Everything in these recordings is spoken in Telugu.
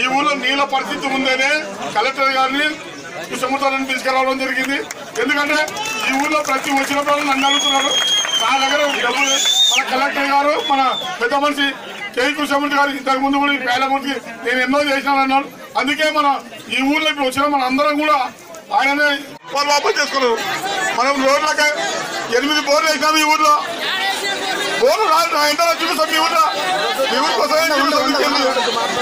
ఈ ఊర్లో నీళ్ళ పరిస్థితి ఉందనే కలెక్టర్ గారిని కృష్ణమూర్తాలను తీసుకురావడం జరిగింది. ఎందుకంటే ఈ ఊర్లో ప్రతి వచ్చినప్పుడు నన్ను అడుగుతున్నారు. నా దగ్గర డబ్బులు మన కలెక్టర్ గారు మన పెద్ద మనిషి కేవీ కృష్ణమూర్తి గారు ఇంతకు ముందు కూడా ఈ పేలమూర్తికి నేను ఎన్నో చేసినాను అన్నాడు. అందుకే మన ఈ ఊళ్ళో ఇప్పుడు వచ్చిన మన అందరం కూడా ఆయననే వాళ్ళు వాపస్ చేసుకున్నారు. మనం రోడ్లకే ఎనిమిది బోర్లు వేసినాము ఈ ఊర్లో. బోర్లు రాదు నా ఇంట్లో చూపిస్తాం మీ ఊర్లో మీ ఊరికి వస్తాయని చూపిస్తాం ఇంకేంది?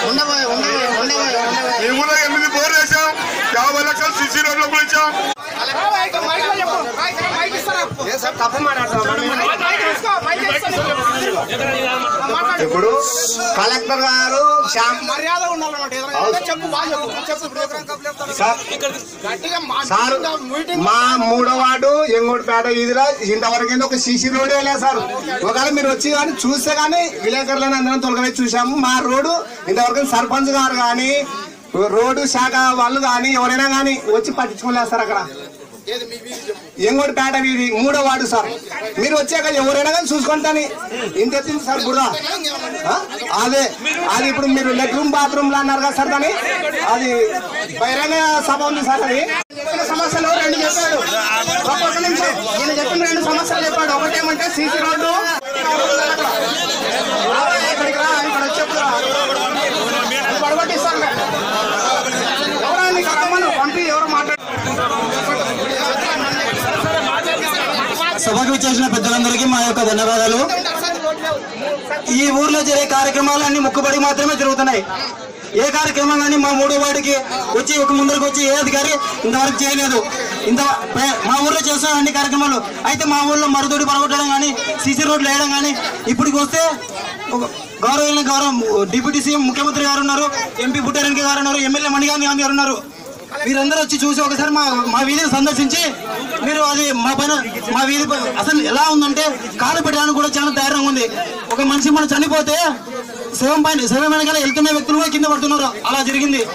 ఉండబోయే ఉండబోయే ఉండబోయే ఉండబోయే ఈ ఊళ్ళో ఎనిమిది బోర్లు వేసాం యాభై లక్షలు సిసి రోడ్లు కూడా ఇచ్చాం తప్పు ఇప్పుడు కలెక్టర్ గారు మర్యాద సార్ మా మూడో వార్డు ఎంగోడిపేట వీధిలో ఇంతవరకు ఒక సీసీ రోడ్ లేదు సార్. ఒకవేళ మీరు వచ్చి కానీ చూస్తే కానీ విలేకరులను అందరం తొలగవేసి చూసాము మా రోడ్డు ఇంతవరకు సర్పంచ్ గారు కానీ రోడ్డు శాఖ వాళ్ళు కానీ ఎవరైనా కానీ వచ్చి పట్టించుకోలేదు సార్ అక్కడ. ఎంగోడిపేట వీధి మూడో వార్డు సార్. మీరు వచ్చాక ఎవరైనా కానీ చూసుకుంటాని. ఇంత ఎత్తింది సార్ బుర్రా. అదే. అది ఇప్పుడు మీరు లెట్రూమ్ బాత్రూమ్ లా అన్నారు కదా సార్ దాన్ని? అది బహిరంగ సభ ఉంది సార్ అది. సమస్యలు రెండు చెప్పాడు. ఒక్కొక్క నిమిషం. నేను చెప్పిన రెండు సమస్యలు చెప్పాడు. ఒకటేమంటే సీసీ రోడ్డు. ఇక్కడికి రా ఇక్కడ పడగొట్టిస్తాను ఎవరా నీకు రమ్మను పంపి ఎవరు మాట్లాడు సభకు వచ్చేసిన పెద్దలందరికీ మా యొక్క ధన్యవాదాలు. ఈ ఊర్లో జరిగే కార్యక్రమాలు అన్ని ముక్కుబడి మాత్రమే జరుగుతున్నాయి. ఏ కార్యక్రమం కానీ మా మూడో వాడికి వచ్చి ఒక ముందరకు వచ్చి ఏ అధికారి ఇంతవరకు చేయలేదు. ఇంత మా ఊర్లో చేస్తున్న అన్ని కార్యక్రమాలు అయితే మా ఊర్లో మరుదొడి పడగొట్టడం కానీ సీసీ రోడ్లు వేయడం కానీ ఇప్పటికి వస్తే గౌరవ గౌరవం డిప్యూటీ సీఎం ముఖ్యమంత్రి గారు ఉన్నారు ఎంపీ పుట్టారెడ్డి గారు ఉన్నారు ఎమ్మెల్యే మణిగాంధీ గాంధీ గారు ఉన్నారు. మీరందరూ వచ్చి చూసి ఒకసారి మా మా వీధిని సందర్శించి మీరు అది మా పైన మా వీధి పై- అసలు ఎలా ఉందంటే కాలు పెట్టడానికి కూడా చాలా ధైర్యంగా ఉంది. ఒక మనిషి మనం చనిపోతే శవం పైన శవం వెనకాల వెళ్తున్న వ్యక్తులు కూడా కింద పడుతున్నారు. అలా జరిగింది.